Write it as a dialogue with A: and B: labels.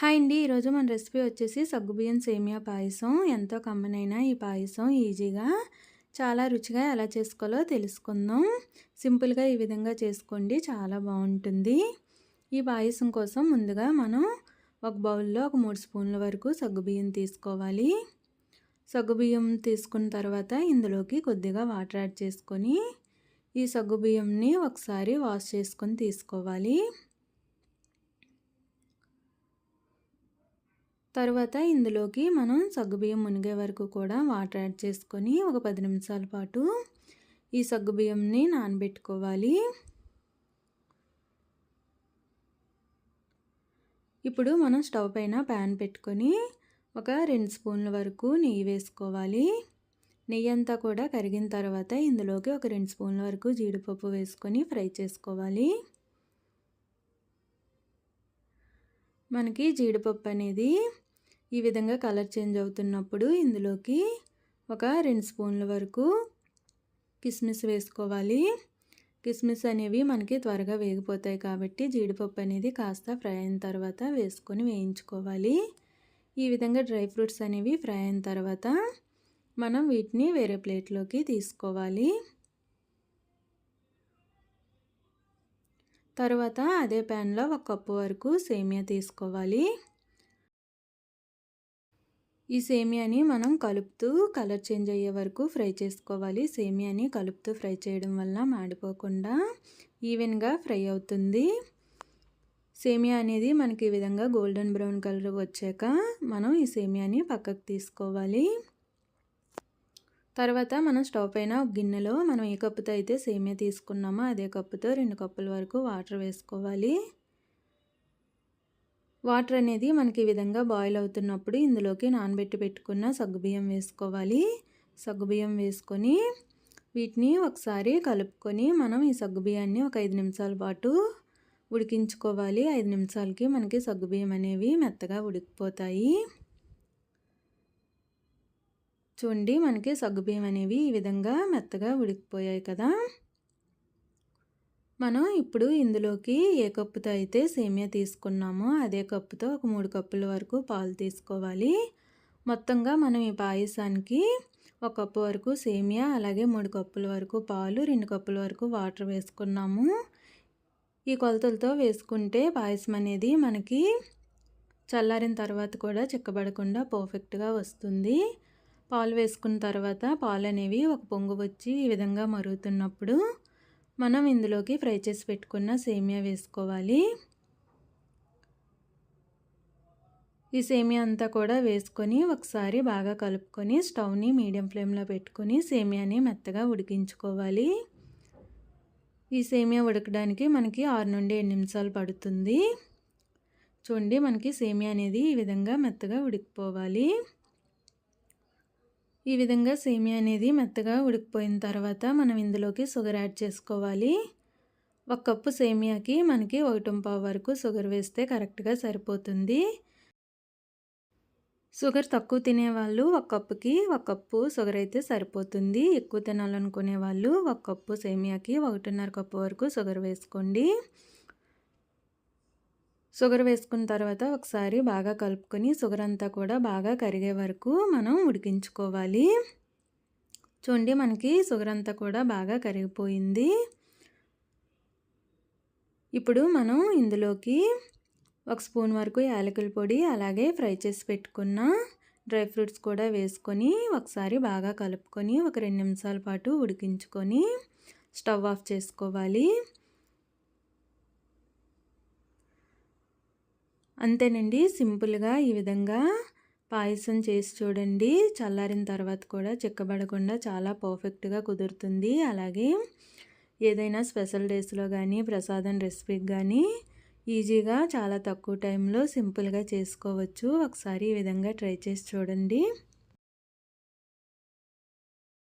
A: Hi అండి. ఈరోజు మన రెసిపీ వచ్చేసి సగ్గుబియ్యం సేమియా పాయసం. ఎంతో కమ్మనైన ఈ పాయసం ఈజీగా చాలా రుచిగా ఎలా చేసుకోవాలో తెలుసుకుందాం. సింపుల్గా ఈ విధంగా చేసుకోండి చాలా బాగుంటుంది. ఈ పాయసం కోసం ముందుగా మనం ఒక బౌల్లో ఒక మూడు స్పూన్ల వరకు సగ్గుబియ్యం తీసుకోవాలి. సగ్గుబియ్యం తీసుకున్న తర్వాత ఇందులోకి కొద్దిగా వాటర్ యాడ్ చేసుకొని ఈ సగ్గుబియ్యంని ఒకసారి వాష్ చేసుకొని తీసుకోవాలి. తర్వాత ఇందులోకి మనం సగ్గుబియ్యం మునిగే వరకు కూడా వాటర్ యాడ్ చేసుకొని ఒక పది నిమిషాల పాటు ఈ సగ్గుబియ్యంని నానబెట్టుకోవాలి. ఇప్పుడు మనం స్టవ్ పైన ప్యాన్ పెట్టుకొని ఒక రెండు స్పూన్ల వరకు నెయ్యి వేసుకోవాలి. నెయ్యి అంతా కూడా కరిగిన తర్వాత ఇందులోకి ఒక రెండు స్పూన్ల వరకు జీడిపప్పు వేసుకొని ఫ్రై చేసుకోవాలి. మనకి జీడిపప్పు అనేది ఈ విధంగా కలర్ చేంజ్ అవుతున్నప్పుడు ఇందులోకి ఒక రెండు స్పూన్ల వరకు కిస్మిస్ వేసుకోవాలి. కిస్మిస్ అనేవి మనకి త్వరగా వేగిపోతాయి కాబట్టి జీడిపప్పు అనేది కాస్త ఫ్రై అయిన తర్వాత వేసుకొని వేయించుకోవాలి. ఈ విధంగా డ్రై ఫ్రూట్స్ అనేవి ఫ్రై అయిన తర్వాత మనం వీటిని వేరే ప్లేట్లోకి తీసుకోవాలి. తర్వాత అదే ప్యాన్లో ఒక కప్పు వరకు సేమియా తీసుకోవాలి. ఈ సేమియాని మనం కలుపుతూ కలర్ చేంజ్ అయ్యే వరకు ఫ్రై చేసుకోవాలి. సేమియాని కలుపుతూ ఫ్రై చేయడం వల్ల మాడిపోకుండా ఈవెన్గా ఫ్రై అవుతుంది. సేమియా అనేది మనకి ఈ విధంగా గోల్డెన్ బ్రౌన్ కలర్ వచ్చాక మనం ఈ సేమియాని పక్కకు తీసుకోవాలి. తర్వాత మనం స్టవ్ పైన ఒక గిన్నెలో మనం ఏ కప్పుతో అయితే సేమియా తీసుకున్నామో అదే కప్పుతో రెండు కప్పుల వరకు వాటర్ వేసుకోవాలి. వాటర్ అనేది మనకి ఈ విధంగా బాయిల్ అవుతున్నప్పుడు ఇందులోకి నానబెట్టి పెట్టుకున్న సగ్గుబియ్యం వేసుకోవాలి. సగ్గుబియ్యం వేసుకొని వీటిని ఒకసారి కలుపుకొని మనం ఈ సగ్గుబియ్యాన్ని ఒక ఐదు నిమిషాల పాటు ఉడికించుకోవాలి. ఐదు నిమిషాలకి మనకి సగ్గుబియ్యం అనేవి మెత్తగా ఉడికిపోతాయి. చూడండి మనకి సగ్గుబియ్యం అనేవి ఈ విధంగా మెత్తగా ఉడికిపోయాయి కదా. మనం ఇప్పుడు ఇందులోకి ఏ కప్పుతో అయితే సేమియా తీసుకున్నామో అదే కప్పుతో ఒక మూడు కప్పుల వరకు పాలు తీసుకోవాలి. మొత్తంగా మనం ఈ పాయసానికి ఒక కప్పు వరకు సేమియా అలాగే మూడు కప్పుల వరకు పాలు రెండు కప్పుల వరకు వాటర్ వేసుకున్నాము. ఈ కొలతలతో వేసుకుంటే పాయసం అనేది మనకి చల్లారిన తర్వాత కూడా చిక్కబడకుండా పర్ఫెక్ట్గా వస్తుంది. పాలు వేసుకున్న తర్వాత పాలు అనేవి ఒక పొంగు వచ్చి ఈ విధంగా మరుగుతున్నప్పుడు మనం ఇందులోకి ఫ్రై చేసి పెట్టుకున్న సేమియా వేసుకోవాలి. ఈ సేమియా అంతా కూడా వేసుకొని ఒకసారి బాగా కలుపుకొని స్టవ్ని మీడియం ఫ్లేమ్లో పెట్టుకొని సేమియాని మెత్తగా ఉడికించుకోవాలి. ఈ సేమియా ఉడకడానికి మనకి ఆరు నుండి ఏడు నిమిషాలు పడుతుంది. చూడండి మనకి సేమియా అనేది ఈ విధంగా మెత్తగా ఉడికిపోవాలి. ఈ విధంగా సేమియా అనేది మెత్తగా ఉడికిపోయిన తర్వాత మనం ఇందులోకి షుగర్ యాడ్ చేసుకోవాలి. ఒక కప్పు సేమియాకి మనకి ఒకటి పావు వరకు షుగర్ వేస్తే కరెక్ట్గా సరిపోతుంది. షుగర్ తక్కువ తినేవాళ్ళు ఒక కప్పుకి ఒక కప్పు షుగర్ అయితే సరిపోతుంది. ఎక్కువ తినాలనుకునే వాళ్ళు ఒక కప్పు సేమియాకి ఒకటిన్నర కప్పు వరకు షుగర్ వేసుకోండి. షుగర్ వేసుకున్న తర్వాత ఒకసారి బాగా కలుపుకొని షుగర్ అంతా కూడా బాగా కరిగే వరకు మనం ఉడికించుకోవాలి. చూడండి మనకి షుగర్ అంతా కూడా బాగా కరిగిపోయింది. ఇప్పుడు మనం ఇందులోకి ఒక స్పూన్ వరకు యాలకుల పొడి అలాగే ఫ్రై చేసి పెట్టుకున్న డ్రై ఫ్రూట్స్ కూడా వేసుకొని ఒకసారి బాగా కలుపుకొని ఒక రెండు నిమిషాల పాటు ఉడికించుకొని స్టవ్ ఆఫ్ చేసుకోవాలి. అంతేనండి. సింపుల్గా ఈ విధంగా పాయసం చేసి చూడండి. చల్లారిన తర్వాత కూడా చిక్కబడకుండా చాలా పర్ఫెక్ట్గా కుదురుతుంది. అలాగే ఏదైనా స్పెషల్ డేస్లో కానీ ప్రసాదం రెసిపీకి కానీ ఈజీగా చాలా తక్కువ టైంలో సింపుల్గా చేసుకోవచ్చు. ఒకసారి ఈ విధంగా ట్రై చేసి చూడండి.